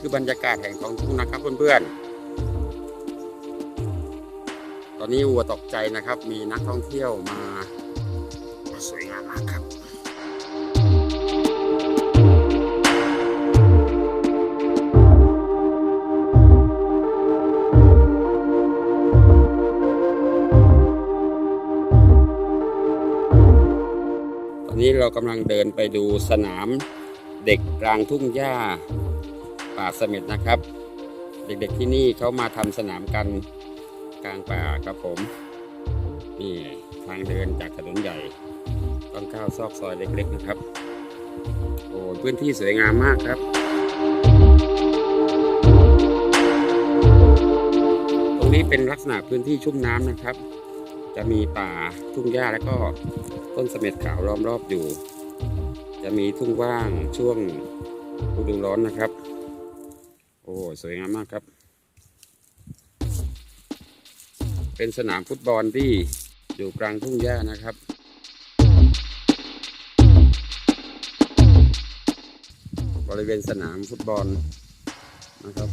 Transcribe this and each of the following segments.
คือบรรยากาศแห่งท้องทุ่งนะครับเพื่อนๆ ตอนนี้วัวตกใจนะครับ มีนักท่องเที่ยวมาสวยงามมากครับตอนนี้เรากำลังเดินไปดูสนามเด็กกลางทุ่งหญ้า ป่าเสม็ดนะครับ เด็กๆที่นี่เขามาทำสนามกันกลางป่าครับผมนี่ทางเดินจากถนนใหญ่ต้องก้าวซอกซอยเล็ก ๆนะครับ โอ้พื้นที่สวยงามมากครับตรงนี้เป็นลักษณะพื้นที่ชุ่มน้ำนะครับ จะมีป่าทุ่งหญ้าแล้วก็ต้นเสม็ดขาวล้อมรอบอยู่ จะมีทุ่งว่างช่วงฤดูร้อนนะครับ อ้สวยงามมากครับ เป็นสนามฟุตบอลที่อยู่กลางทุ่งหญ้านะครับ บริเวณสนามฟุตบอลนะครับ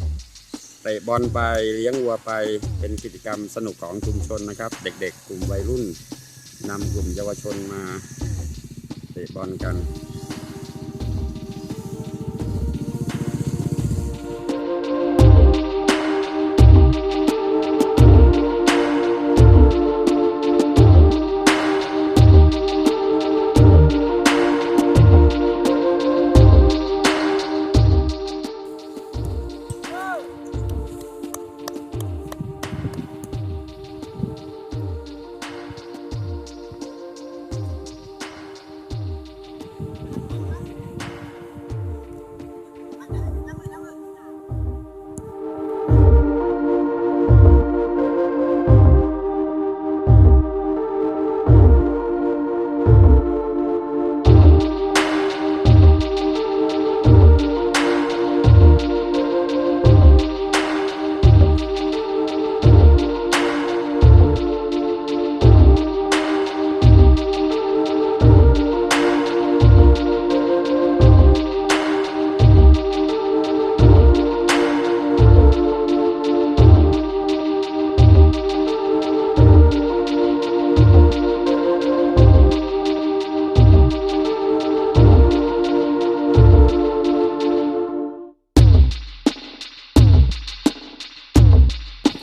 เตะบอลไปเลี้ยงวัวไปเป็นกิจกรรมสนุกของชุมชนนะครับ เด็กๆ กลุ่มวัยรุ่นนำกลุ่มเยาวชนมาเตะบอลกัน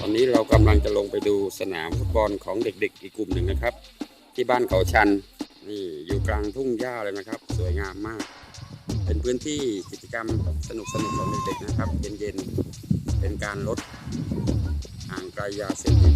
อนนี้เรากำลังจะลงไปดูสนามฟุตบอลของเด็กๆ อีกกลุ่มหนึ่งนะครับ ที่บ้านเขาชันนี่อยู่กลางทุ่งหญ้าเลยนะครับ สวยงามมาก เป็นพื้นที่กิจกรรมสนุกสนุกๆของเด็กๆนะครับ เย็นๆเป็นการลดห่างไกลยาเสพติด